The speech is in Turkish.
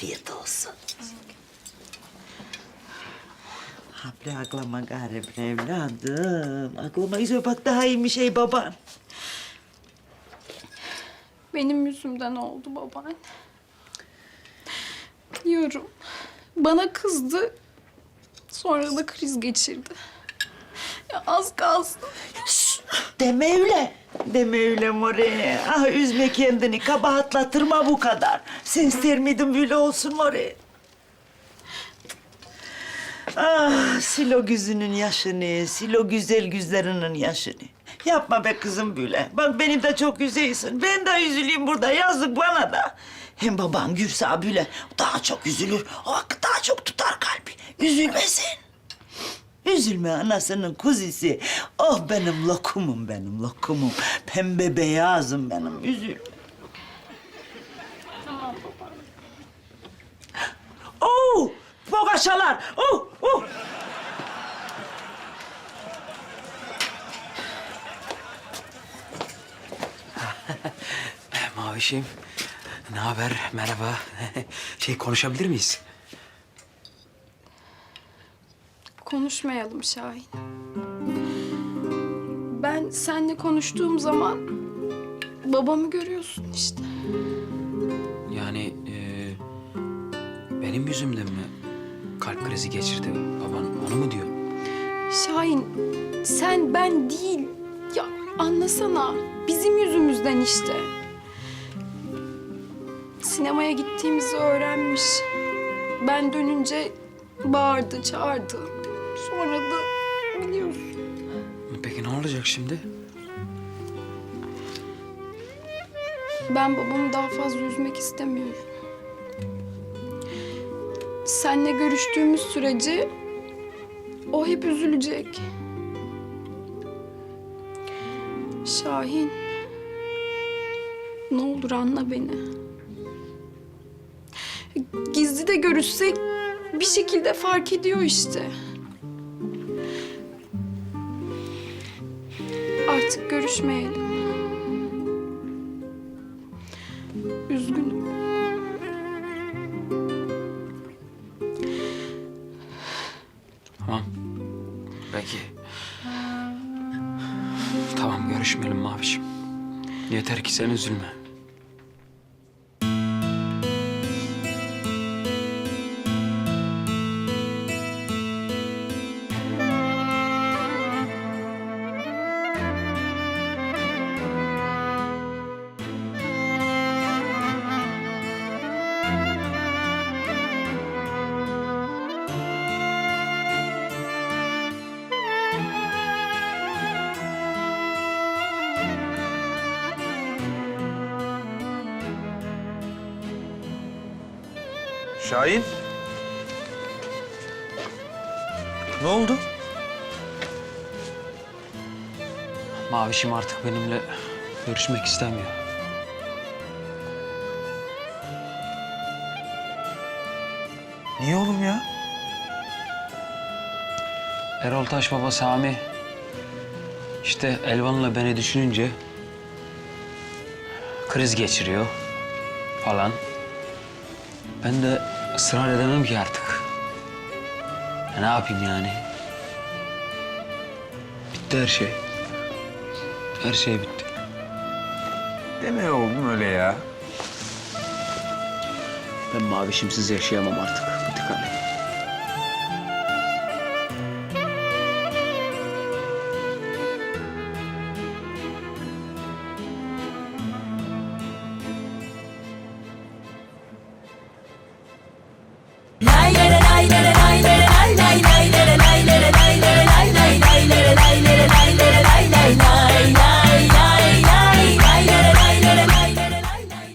Afiyet olsun. Hapli aklama garip evladım. Aklama izopak daha iyi bir şey baban. Benim yüzümden oldu babaanne. Biliyorum. Bana kızdı. Sonra da kriz geçirdi. Ya az kalsın. Deme öyle. Deme öyle More. Ah üzme kendini. Kabahatlatırma bu kadar. Sen ister miydin böyle olsun More? Ah sil o gözünün yaşını, sil o güzel güzlerinin yaşını. Yapma be kızım böyle. Bak beni de çok üzeysin. Ben de üzüleyim burada. Yazık bana da. Hem baban Gürsa böyle daha çok üzülür. O daha çok tutar kalbi. Üzülmesin. Üzülme anasının kuzisi. Oh benim lokumum benim lokumum. Pembe beyazım benim. Üzül. Tamam baba. Oo! Pogaçalar. Oh! Oh! Mavişim, ne haber? Merhaba. Şey konuşabilir miyiz? Konuşmayalım Şahin. Ben seninle konuştuğum zaman babamı görüyorsun işte. Yani e, benim yüzümden mi kalp krizi geçirdi baban? Onu mu diyor? Şahin sen ben değil. Ya anlasana bizim yüzümüzden işte. Sinemaya gittiğimizi öğrenmiş. Ben dönünce bağırdı, çağırdı. Sonra da biliyorsun. Peki ne olacak şimdi? Ben babamı daha fazla üzmek istemiyorum. Seninle görüştüğümüz sürece o hep üzülecek. Şahin, ne olur anla beni. Gizli de görüşsek bir şekilde fark ediyor işte. Artık görüşmeyelim. Üzgünüm. Tamam. Peki. Tamam görüşmeyelim Mavişim. Yeter ki sen üzülme. Şahin. Ne oldu? Mavişim artık benimle görüşmek istemiyor. Niye oğlum ya? Erol Taş baba Sami işte Elvan'la beni düşününce kriz geçiriyor falan. Ben de ısrar edemem ki artık. Ya ne yapayım yani? Bitti her şey. Her şey bitti. Deme oğlum öyle ya. Ben mavişimsiz yaşayamam artık. Bitti kalem.